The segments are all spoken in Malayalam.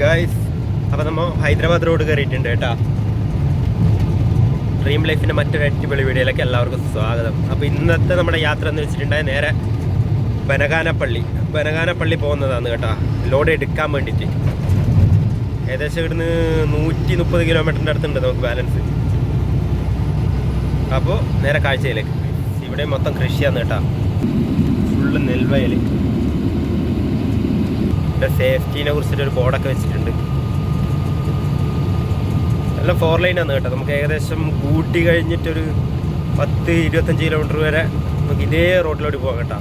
ഗായ്സ് അപ്പോൾ നമ്മൾ ഹൈദരാബാദ് റോഡ് കയറിയിട്ടുണ്ട് കേട്ടോ. ഡ്രീം ലൈഫിന്റെ മറ്റൊരു അടിപൊളി വീഡിയോയിലേക്ക് എല്ലാവർക്കും സ്വാഗതം. അപ്പോൾ ഇന്നത്തെ നമ്മുടെ യാത്ര എന്ന് വെച്ചിട്ടുണ്ടായ നേരെ ബനഗാനപ്പള്ളി ബനഗാനപ്പള്ളി പോകുന്നതാണ് കേട്ടോ. ലോഡ് എടുക്കാൻ വേണ്ടിയിട്ട്. ഏകദേശം ഇവിടുന്ന് നൂറ്റി മുപ്പത് കിലോമീറ്ററിന്റെ അടുത്തുണ്ട് നമുക്ക് ബാലൻസ് അപ്പോൾ നേരെ കാഴ്ചയിലേക്ക്. ഇവിടെ മൊത്തം കൃഷിയാണ് കേട്ടോ. ഫുള്ള് നെൽവയൽ ഇവിടെ സേഫ്റ്റീനെ കുറിച്ചിട്ട് ഒരു ബോർഡൊക്കെ വെച്ചിട്ടുണ്ട്. നല്ല ഫോർ ലൈനാണ് കേട്ടോ. നമുക്ക് ഏകദേശം കൂട്ടി കഴിഞ്ഞിട്ടൊരു പത്ത് ഇരുപത്തഞ്ച് കിലോമീറ്റർ വരെ നമുക്ക് ഇതേ റോഡിലോട്ട് പോകാം കേട്ടോ.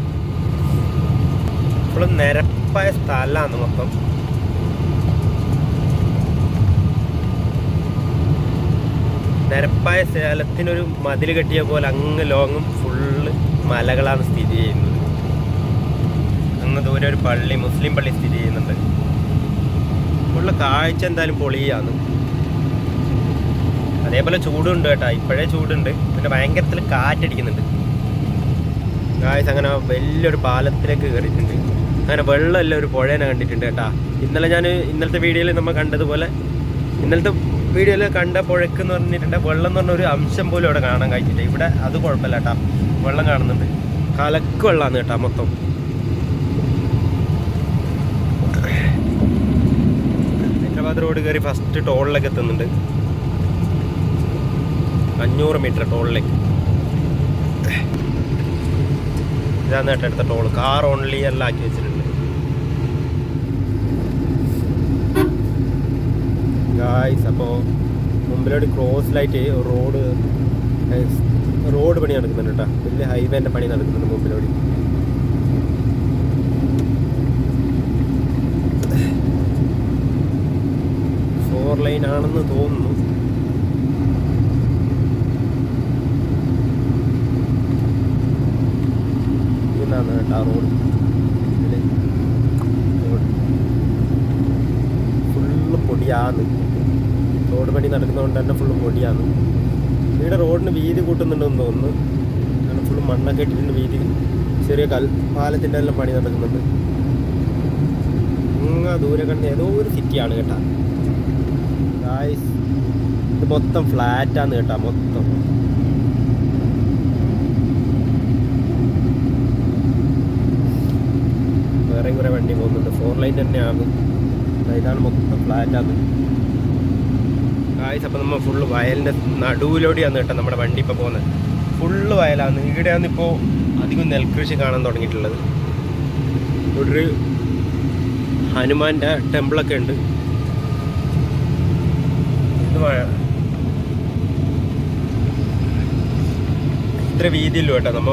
ഇപ്പോഴും നിരപ്പായ സ്ഥലമാണ് മൊത്തം. നിരപ്പായ സ്ഥലത്തിനൊരു മതിൽ കെട്ടിയ പോലെ അങ്ങ് ലോങ്ങും ഫുള്ള് മലകളാണ് സ്ഥിതി ചെയ്യുന്നത്. ദൂരെ ഒരു പള്ളി മുസ്ലിം പള്ളി സ്ഥിതി ചെയ്യുന്നുണ്ട്. ഉള്ള കാഴ്ച എന്തായാലും പൊളിയാണ്. അതേപോലെ ചൂടുണ്ട് കേട്ടോ. ഇപ്പോഴേ ചൂടുണ്ട്. പിന്നെ ഭയങ്കരത്തിൽ കാറ്റടിക്കുന്നുണ്ട്. കാഴ്ച അങ്ങനെ വലിയൊരു പാലത്തിലേക്ക് കയറിയിട്ടുണ്ട്. അങ്ങനെ വെള്ളമല്ല ഒരു പുഴേനെ കണ്ടിട്ടുണ്ട് കേട്ടാ. ഇന്നലെ ഞാൻ ഇന്നലത്തെ വീഡിയോയിൽ നമ്മൾ കണ്ടതുപോലെ ഇന്നലത്തെ വീഡിയോയിൽ കണ്ട പുഴക്ക് എന്ന് പറഞ്ഞിട്ടുണ്ട്. വെള്ളം എന്ന് പറഞ്ഞ ഒരു അംശം പോലും അവിടെ കാണാൻ കഴിഞ്ഞിട്ട് ഇവിടെ അത് കുഴപ്പമില്ല കേട്ടാ. വെള്ളം കാണുന്നുണ്ട്. കലക്ക് വെള്ളമാണ് കേട്ടാ മൊത്തം. റോഡ് കയറി ഫസ്റ്റ് ടോളിലേക്ക് എത്തുന്നുണ്ട്. അഞ്ഞൂറ് മീറ്റർ ടോളിലേക്ക് ഇതാണ് കേട്ടോ അടുത്ത ടോൾ കാർ ഓൺലി എല്ലാം ആക്കി വെച്ചിട്ടുണ്ട്. ഗായ്സ് അപ്പോൾ മുമ്പിലോട്ട് ലൈറ്റ് റോഡ് റോഡ് പണി നടക്കുന്നുണ്ട് കേട്ടോ. വലിയ ഹൈവേന്റെ പണി നടക്കുന്നുണ്ട് മുമ്പിലോട്ട് ഫോർ ലൈൻ ആണെന്ന് തോന്നുന്നു. ഇതാണ് കേട്ടോ? റോഡ്. ഫുള്ള് പൊടിയാന്ന് റോഡ് പണി നടക്കുന്നതുകൊണ്ട് തന്നെ ഫുള്ള് പൊടിയാന്ന് ഇവിടെ റോഡിന് വീതി കൂട്ടുന്നുണ്ടെന്ന് തോന്നുന്നു. കാരണം ഫുള്ള് മണ്ണൊക്കെ ഇട്ടിട്ടുണ്ട് വീതി. ചെറിയ കൽ പാലത്തിന്റെ എല്ലാം പണി നടക്കുന്നുണ്ട്. അങ്ങ് ദൂരെ കണ്ട ഏതോ ഒരു സിറ്റിയാണ് കേട്ടാ. ഗായ്സ് ഇത് മൊത്തം ഫ്ലാറ്റാണ് കേട്ടോ മൊത്തം. വേറെ കുറേ വണ്ടി പോകുന്നുണ്ട്. ഫോർ ലൈൻ തന്നെയാണ്. ഇതാണ് മൊത്തം ഫ്ലാറ്റാണ് കായ്സ് അപ്പം നമ്മൾ ഫുള്ള് വയലിന്റെ നടുവിലൂടെയാണ് കേട്ടോ നമ്മുടെ വണ്ടി ഇപ്പോൾ പോകുന്നത്. ഫുള്ള് വയലാണ് ഇവിടെയാണ് ഇപ്പോൾ അധികം നെൽകൃഷി കാണാൻ തുടങ്ങിയിട്ടുള്ളത്. ഇവിടെ ഒരു ഹനുമാന്റെ ടെമ്പിളൊക്കെ ഉണ്ട്. ഇത് ഇത്ര വീതിയില്ലോ കേട്ടോ. നമ്മ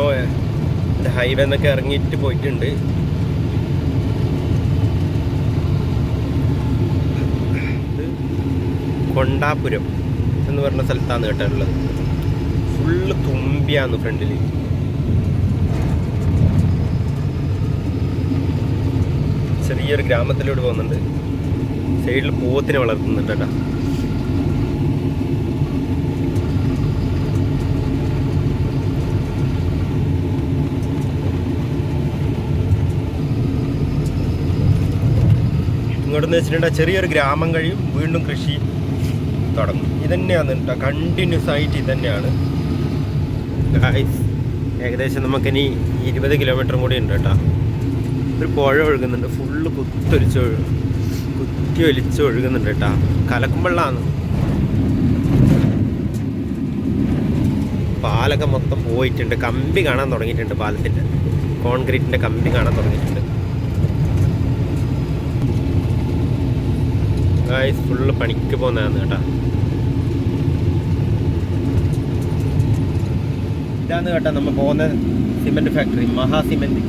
ഹൈവേ എന്നൊക്കെ ഇറങ്ങിയിട്ട് പോയിട്ടുണ്ട്. കൊണ്ടാപുരം എന്ന് പറഞ്ഞ സ്ഥലത്താണ് കേട്ടിട്ടുള്ളത് ഫുള്ള് തുമ്പിയാന്ന് ഫ്രണ്ടിൽ ചെറിയൊരു ഗ്രാമത്തിലൂടെ പോകുന്നുണ്ട്. സൈഡിൽ പോത്തിനെ വളർത്തുന്നുണ്ട് കേട്ടോ. ഇങ്ങോട്ടെന്ന് വെച്ചിട്ടുണ്ടെങ്കിൽ ചെറിയൊരു ഗ്രാമം കഴിയും വീണ്ടും കൃഷി തുടങ്ങും. ഇതന്നെയാണ് കേട്ടോ കണ്ടിന്യൂസ് ആയിട്ട് ഇതന്നെയാണ്. ഏകദേശം നമുക്കിനി ഇരുപത് കിലോമീറ്ററും കൂടി ഉണ്ട് കേട്ടോ. ഒരു പുഴ ഒഴുകുന്നുണ്ട് ഫുള്ള് കുത്തൊലിച്ച് കുത്തി ഒലിച്ച് ഒഴുകുന്നുണ്ട് കേട്ടോ. കലക്കും വെള്ളമാണ്. പാലൊക്കെ മൊത്തം പോയിട്ടുണ്ട് കമ്പി കാണാൻ തുടങ്ങിയിട്ടുണ്ട് പാലത്തിന്റെ. കോൺക്രീറ്റിന്റെ കമ്പി കാണാൻ തുടങ്ങിയിട്ടുണ്ട്. ഗായ്സ് ഫുള്ള് പണിക്ക് പോകുന്നതാണ് കേട്ടോ. ഇതാണ് കേട്ടോ നമ്മൾ പോകുന്ന സിമെന്റ് ഫാക്ടറി മഹാ സിമെന്റ്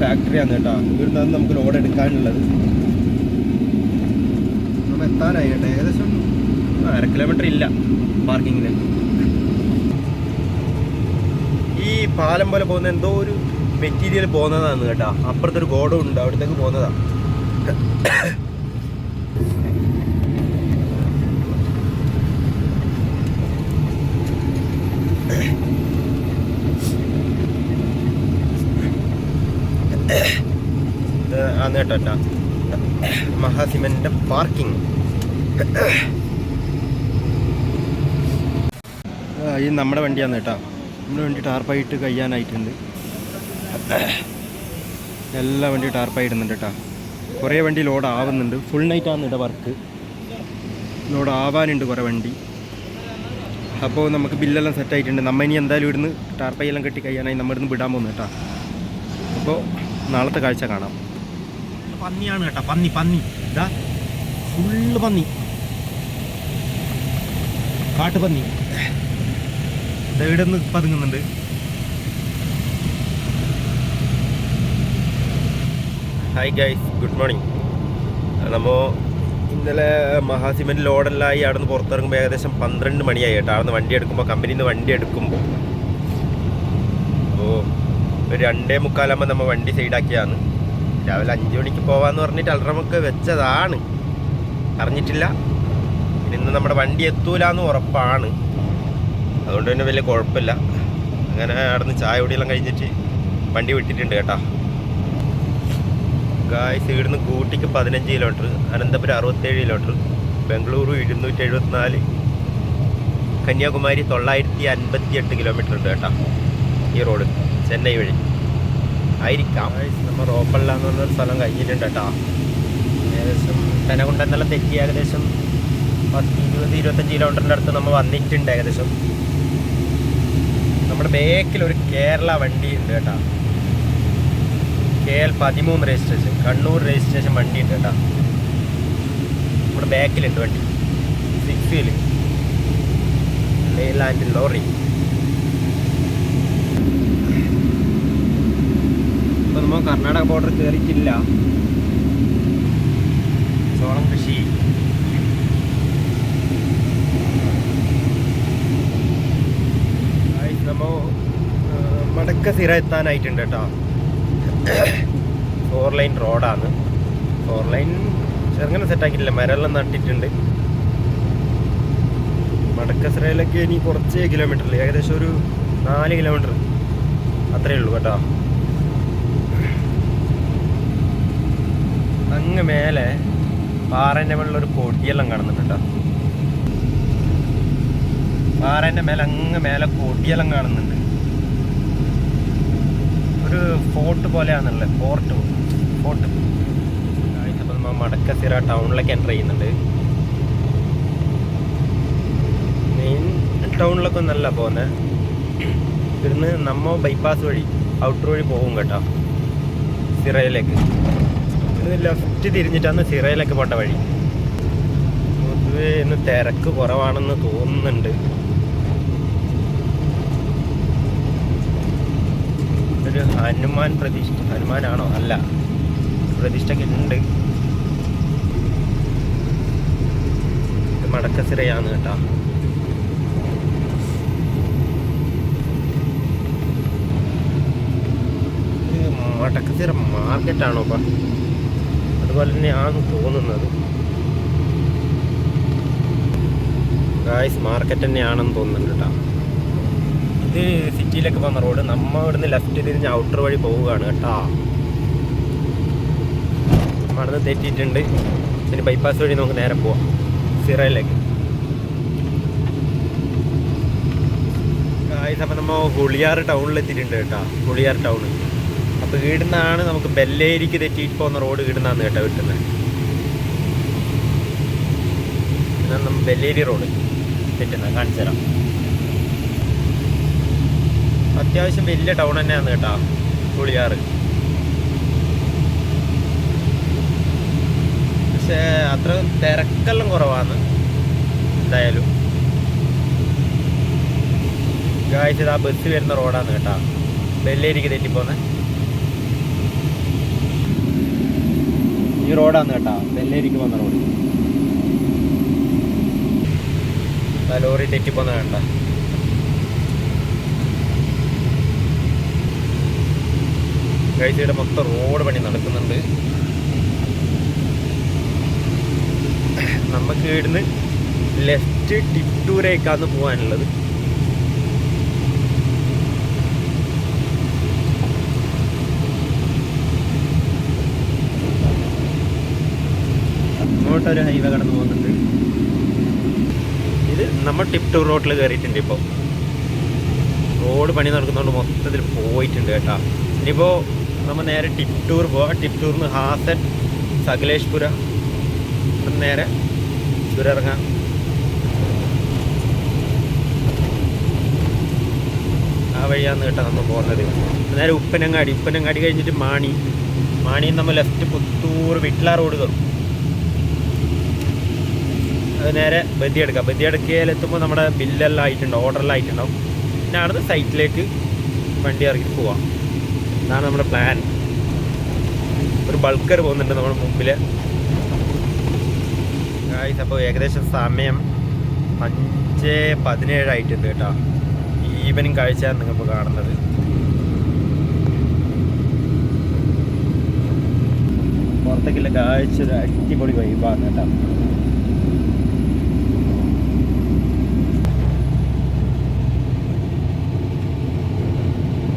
ഫാക്ടറിയാണ് കേട്ടോ. ഇവിടുന്ന് നമുക്ക് ലോഡ് എടുക്കാനുള്ളത്. നമ്മൾ എത്താനായി കേട്ടോ. ഏകദേശം അര കിലോമീറ്റർ ഇല്ല പാർക്കിങ്ങിന് ഈ പാലം പോലെ പോകുന്ന എന്തോ ഒരു മെറ്റീരിയൽ പോകുന്നതാണ് കേട്ടോ. അപ്പുറത്തൊരു ഗോഡം ഉണ്ട്. അവിടത്തേക്ക് പോകുന്നതാണ് കേട്ടോ ട്ടാ. മഹാസിമന്റെ പാർക്കിംഗ് ഈ നമ്മുടെ വണ്ടിയാണ് കേട്ടോ. നമ്മുടെ വണ്ടി ടാർപ്പായിട്ട് കഴിയാനായിട്ടുണ്ട്. എല്ലാ വണ്ടി ടാർപ്പായിടുന്നുണ്ട് കേട്ടോ. കുറേ വണ്ടി ലോഡ് ആവുന്നുണ്ട് ഫുൾ നൈറ്റ് ആണ് ഇവിടെ വർക്ക് ലോഡ് ആവാനുണ്ട് കുറേ വണ്ടി. അപ്പോൾ നമുക്ക് ബില്ലെല്ലാം സെറ്റ് ആയിട്ടുണ്ട്. നമ്മ ഇനി എന്തായാലും ഇവിടുന്ന് ടാർപ്പയെല്ലാം കെട്ടി കഴിയാനായി നമ്മൾ ഇവിടുന്ന് വിടാൻ പോകുന്നു കേട്ടോ. അപ്പോൾ നാളത്തെ കാഴ്ച കാണാം. പന്നിയാണ് കേട്ടോ. പന്നി പന്നി. ഇതാ ഫുള്ള് പന്നി. കാട്ടുപന്നി. പന്നി ഇവിടെ നിന്ന് പതുങ്ങുന്നുണ്ട്. ഹായ് ഗൈസ് ഗുഡ് മോർണിംഗ് നമ്മൾ ഇന്നലെ മഹാസിമെന്റ് ലോഡെല്ലായി അവിടെ നിന്ന് പുറത്തിറങ്ങുമ്പോൾ ഏകദേശം പന്ത്രണ്ട് മണിയായി കേട്ടോ. അവിടെ നിന്ന് വണ്ടി എടുക്കുമ്പോൾ കമ്പനിയിൽ നിന്ന് വണ്ടി എടുക്കുമ്പോൾ അപ്പോൾ ഒരു രണ്ടേ മുക്കാലാകുമ്പോൾ നമ്മൾ വണ്ടി സൈഡാക്കിയതാണ് രാവിലെ അഞ്ച് മണിക്ക് പോവാന്ന് പറഞ്ഞിട്ട് അൽറമൊക്കെ വെച്ചതാണ്. അറിഞ്ഞിട്ടില്ല. ഇന്ന് നമ്മുടെ വണ്ടി എത്തൂല എന്ന് ഉറപ്പാണ്. അതുകൊണ്ട് തന്നെ വലിയ കുഴപ്പമില്ല. അങ്ങനെ അവിടെ നിന്ന് ചായ കുടിയെല്ലാം കഴിഞ്ഞിട്ട് വണ്ടി വിട്ടിട്ടുണ്ട് കേട്ടോ. ഗായ്സ് ഇവിടുന്ന് കൂട്ടിക്ക് പതിനഞ്ച് കിലോമീറ്റർ അനന്തപുരം അറുപത്തേഴ് കിലോമീറ്റർ ബംഗളൂരു ഇരുന്നൂറ്റി എഴുപത്തിനാല് കന്യാകുമാരി തൊള്ളായിരത്തി അൻപത്തി എട്ട് കിലോമീറ്റർ ഉണ്ട് കേട്ടോ. ഈ റോഡ് ചെന്നൈ വഴി. ആയിരിക്കാം. നമ്മൾ റോപ്പള്ള എന്ന് പറഞ്ഞൊരു സ്ഥലം കഴിഞ്ഞിട്ടുണ്ട് കേട്ടോ. ഏകദേശം പെനകുണ്ടെന്നെല്ലാം തെറ്റി ഏകദേശം പത്ത് ഇരുപത് ഇരുപത്തഞ്ച് കിലോമീറ്ററിന്റെ അടുത്ത് നമ്മൾ വന്നിട്ടുണ്ട് ഏകദേശം. നമ്മുടെ ബേക്കിൽ ഒരു കേരള വണ്ടി ഉണ്ട് കേട്ടോ. കെ എൽ പതിമൂന്ന് രജിസ്ട്രേഷൻ കണ്ണൂർ രജിസ്ട്രേഷൻ വണ്ടി ഉണ്ട് കേട്ടോ. നമ്മുടെ ബാക്കിലുണ്ട് വണ്ടി. Six wheel lorry. Karnataka border കയറിയിട്ടില്ല സോളം കൃഷി. നമ്മോ മടക്ക സിറ എത്താനായിട്ടുണ്ട് കേട്ടോ ഫോർ ലൈൻ റോഡാണ് ഫോർ ലൈൻ ചെറുങ്ങനെ സെറ്റാക്കിയിട്ടില്ല മരമെല്ലാം നട്ടിട്ടുണ്ട്. മടക്കസിറയിലൊക്കെ ഇനി കുറച്ച് കിലോമീറ്ററിൽ ഏകദേശം ഒരു നാല് കിലോമീറ്റർ അത്രയേ ഉള്ളൂ കേട്ടോ. അങ്ങ് മേലെ പാറേന്റെ ഒരു കൊടിയെല്ലാം കാണുന്നുണ്ട് പാറേന്റെ മേലെ അങ്ങ് മേലെ കൊടിയെല്ലാം കാണുന്നുണ്ട്. ഒരു ഫോർട്ട് പോലെയാണുള്ളത് ഫോർട്ട് ഫോർട്ട്. നമ്മൾ മടക്കസിറ ടൗണിലേക്ക് എന്റർ ചെയ്യുന്നുണ്ട്. മെയിൻ ടൗണിലൊക്കെ ഒന്നല്ല പോകുന്നത് ഇവിടുന്ന് നമ്മ ബൈപ്പാസ് വഴി ഔട്ടർ വഴി പോകും കേട്ടോ. സിറയിലേക്ക്. ലെഫ്റ്റ് തിരിഞ്ഞിട്ടാണ് സിറയിലൊക്കെ പോട്ട വഴി. പൊതുവേ ഇന്ന് തിരക്ക് കുറവാണെന്ന് തോന്നുന്നുണ്ട്. ഒരു ഹനുമാൻ പ്രതിഷ്ഠ ഹനുമാനാണോ? അല്ല. പ്രതിഷ്ഠയൊക്കെ ഉണ്ട്. മടക്ക സിറയാണ് കേട്ടോ. മടക്കസിറ മാർക്കറ്റാണോ അപ്പം അതുപോലെ തന്നെയാണ് തോന്നുന്നത്. ഗായ്സ് മാർക്കറ്റ് തന്നെയാണെന്ന് തോന്നുന്നുണ്ട് കേട്ടോ. ഇത് സിറ്റിയിലേക്ക് പോകുന്ന റോഡ് നമ്മൾ ഇവിടുന്ന് ലെഫ്റ്റ് തിരിഞ്ഞ് ഔട്ടർ വഴി പോവുകയാണ് കേട്ടോ. അവിടെ തെറ്റിയിട്ടുണ്ട്. പിന്നെ ബൈപ്പാസ് വഴി നമുക്ക് നേരെ പോവാം. സിറയിലേക്ക് അപ്പം നമ്മൾ ഹുളിയാർ ടൗണിൽ എത്തിയിട്ടുണ്ട് കേട്ടോ. ഹുളിയാർ ടൗൺ അപ്പോൾ ഇവിടുന്നാണ് നമുക്ക് ബെല്ലേരിക്ക് തെറ്റിയിട്ട് പോകുന്ന റോഡ് ഇവിടുന്നാണ് കേട്ടോ കിട്ടുന്നത് ഇതാണ് ബെല്ലേരി റോഡ് തെറ്റുന്നത് കാണിച്ചു തരാം. അത്യാവശ്യം വലിയ ടൗൺ തന്നെയാണ് കേട്ടോ പുളിയാറ്. പക്ഷേ അത്ര തിരക്കെല്ലാം കുറവാണ് എന്തായാലും. ഗായ്സ് ആ ബസ് വരുന്ന റോഡാണ് കേട്ടോ ബെല്ലേരിക്ക് തെറ്റിപ്പോന്നെ. ഈ റോഡാണ് കേട്ടോ. നെല്ലേരിക്ക് വന്ന റോഡ്. ലോറി തെറ്റിപ്പോന്ന വേണ്ട കഴിച്ചയുടെ മൊത്തം റോഡ് പണി നടക്കുന്നുണ്ട്. നമുക്ക് ഇവിടുന്ന് ലെഫ്റ്റ് ടിറ്റൂരേക്കാന്ന് പോകാനുള്ളത്. അങ്ങോട്ടൊരു ഹൈവേ കടന്നു പോകുന്നുണ്ട്. ഇത് നമ്മൾ ടിപ് ടൂർ റോട്ടിൽ കയറിയിട്ടുണ്ട് ഇപ്പോൾ റോഡ് പണി നടക്കുന്നതുകൊണ്ട് മൊത്തത്തിൽ പോയിട്ടുണ്ട് കേട്ടോ. ഇനിയിപ്പോൾ നമ്മൾ നേരെ ടിപ് ടൂർ പോവാം. ടൂറിൽ നിന്ന് ഹാസൻ സകലേഷ്പുര നേരെ ഇറങ്ങാം ആ വഴിയാന്ന് കേട്ടോ നമ്മൾ പോകുന്നത് നേരെ ഉപ്പനങ്ങാടി. ഉപ്പനങ്ങാടി കഴിഞ്ഞിട്ട് മാണി. മാണിയിൽ നമ്മൾ ലെഫ്റ്റ് പുത്തൂർ വിട്ല റോഡ് കയറും നേരെ ബദിയെടുക്കാം ബദിയെടുക്കയിലെത്തുമ്പോൾ നമ്മുടെ ബില്ലെല്ലാം ആയിട്ടുണ്ടാവും ഓർഡറെല്ലാം ആയിട്ടുണ്ടാവും പിന്നെ അവിടുന്ന് സൈറ്റിലേക്ക് വണ്ടി ഇറക്കി പോവാം. ഇതാണ് നമ്മുടെ പ്ലാൻ ഒരു ബൾക്കർ പോകുന്നുണ്ട് നമ്മുടെ മുമ്പിൽ അപ്പോൾ ഏകദേശം സമയം അഞ്ച് പതിനേഴായിട്ടുണ്ട് കേട്ടോ. ഈവനിങ് കാഴ്ചയാണ് നിങ്ങളിപ്പോൾ കാണുന്നത്. പുറത്തേക്കുള്ള കാഴ്ച ഒരു അടിപൊളി വൈബാണ് കേട്ടോ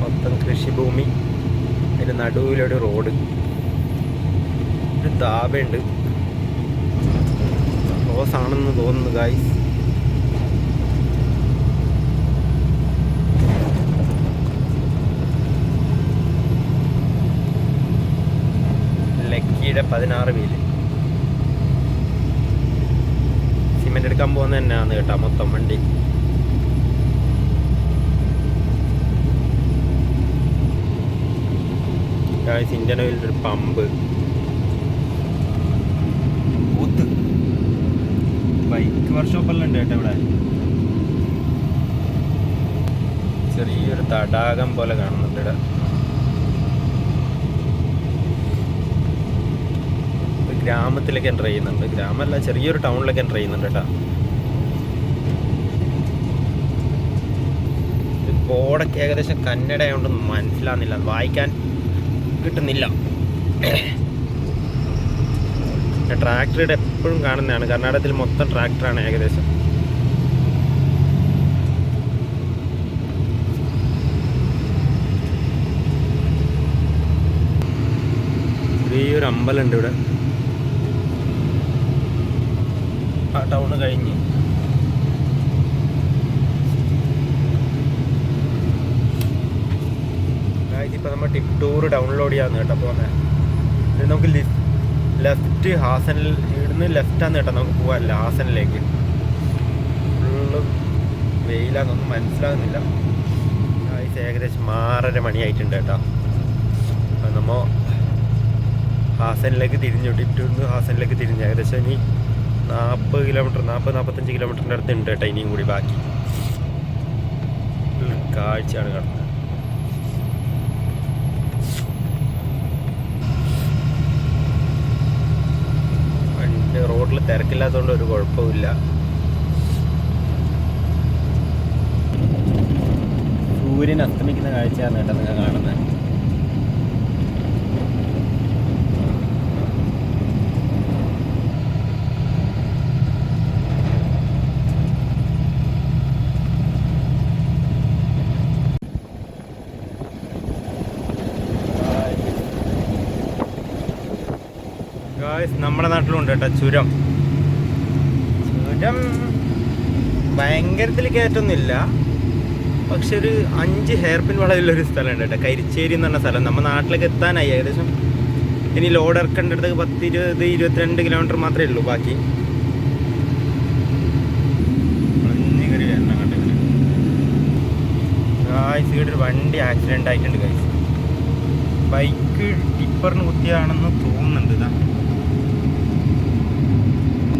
മൊത്തം കൃഷിഭൂമി അതിന്റെ നടുവിലൊരു റോഡ്. ഒരു ധാബയുണ്ട്. റോസ് ആണെന്ന് തോന്നുന്നു ഗായ്സ് ലക്കിയുടെ പതിനാറ് വീൽ. സിമെന്റ് എടുക്കാൻ പോകുന്ന തന്നെയാണ് കേട്ടോ മൊത്തം വണ്ടി. ഇന്ത്യൻ ഓയിലിന്റെ ഒരു പമ്പ്. ഊത്ത് ബൈക്ക് വർക്ക്ഷോപ്പെല്ലാം ഉണ്ട് കേട്ടോ ഇവിടെ. ചെറിയൊരു തടാകം പോലെ കാണുന്നുണ്ട് ഇവിടെ. ഗ്രാമത്തിലേക്ക് എന്റർ ചെയ്യുന്നുണ്ട്. ഗ്രാമമല്ല ചെറിയൊരു ടൗണിലേക്ക് എന്റർ ചെയ്യുന്നുണ്ട് കേട്ടോ. ബോർഡൊക്കെ ഏകദേശം കന്നഡ ആയതുകൊണ്ടൊന്നും മനസ്സിലാകുന്നില്ല വായിക്കാൻ കിട്ടുന്നില്ല. ട്രാക്ടറുടെ എപ്പോഴും കാണുന്നതാണ്. കർണാടകത്തിൽ മൊത്തം ട്രാക്ടറാണ് ഏകദേശം. ചെറിയൊരു അമ്പലമുണ്ട് ഇവിടെ. ആ ടൗണ് കഴിഞ്ഞ്. ഇപ്പം നമ്മൾ ടിക് ടൂർ ഡൗൺലോഡ് ചെയ്യാന്ന് കേട്ടോ പോകുന്നത് ഇത് നമുക്ക് ലെഫ്റ്റ് ഹാസനിൽ ഇവിടുന്ന് ലെഫ്റ്റാന്ന് കേട്ടോ നമുക്ക് പോകാൻ ഹാസനിലേക്ക് ഫുള്ള് വെയിലാന്നൊന്നും മനസ്സിലാകുന്നില്ല. ഏകദേശം ആറര മണിയായിട്ടുണ്ട് കേട്ടോ. അപ്പം നമ്മൾ ഹാസനിലേക്ക് തിരിഞ്ഞു. ടിറ്റൂർന്ന് ഹാസനിലേക്ക് തിരിഞ്ഞു. ഏകദേശം ഇനി നാൽപ്പത് കിലോമീറ്റർ നാൽപ്പത് നാൽപ്പത്തഞ്ച് കിലോമീറ്ററിന്റെ അടുത്ത് ഉണ്ട് കേട്ടോ ഇനിയും കൂടി ബാക്കി. കാഴ്ചയാണ് കാണുന്നത് വണ്ടി റോഡിൽ തിരക്കില്ലാത്തതുകൊണ്ട് ഒരു കുഴപ്പമില്ല സൂര്യൻ അസ്തമിക്കുന്ന കാഴ്ചയാണ് കേട്ടോ നിങ്ങൾ കാണുന്നത്. ഗായ്സ് നമ്മുടെ നാട്ടിലുണ്ട് കേട്ടോ ചുരം. ചുരം ഭയങ്കരത്തിൽ കയറ്റൊന്നുമില്ല പക്ഷെ ഒരു അഞ്ച് ഹെയർ പിൻ വളവിലൊരു സ്ഥലമുണ്ട് കേട്ടോ കരിച്ചേരി എന്ന് പറഞ്ഞ സ്ഥലം. നമ്മുടെ നാട്ടിലേക്ക് എത്താനായി. ഏകദേശം ഇനി ലോഡ് ഇറക്കേണ്ടടുത്ത് പത്ത് ഇരുപത് ഇരുപത്തിരണ്ട് കിലോമീറ്റർ മാത്രമേ ഉള്ളൂ ബാക്കി. ഒരു വണ്ടി ആക്സിഡന്റ് ആയിട്ടുണ്ട് ഗൈസ് ബൈക്ക് ടിപ്പറിന് കുത്തിയാണെന്ന് തോന്നുന്നുണ്ട് ഇതാ.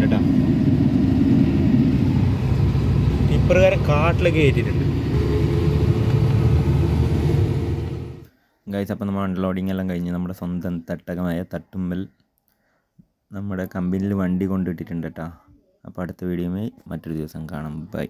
കേട്ടാ. ഇപ്രകാരം കാട്ടിലേക്ക് കയറ്റിയിട്ടുണ്ട് ഗൈസ് അപ്പോൾ നമ്മൾ അൺലോഡിങ് എല്ലാം കഴിഞ്ഞ് നമ്മുടെ സ്വന്തം തട്ടകമായ തട്ടുമ്പൽ നമ്മുടെ കമ്പനിയിൽ വണ്ടി കൊണ്ടിട്ടിട്ടുണ്ട് കേട്ടോ. അപ്പോൾ അടുത്ത വീഡിയോയുമായി മറ്റൊരു ദിവസം കാണാം. ബൈ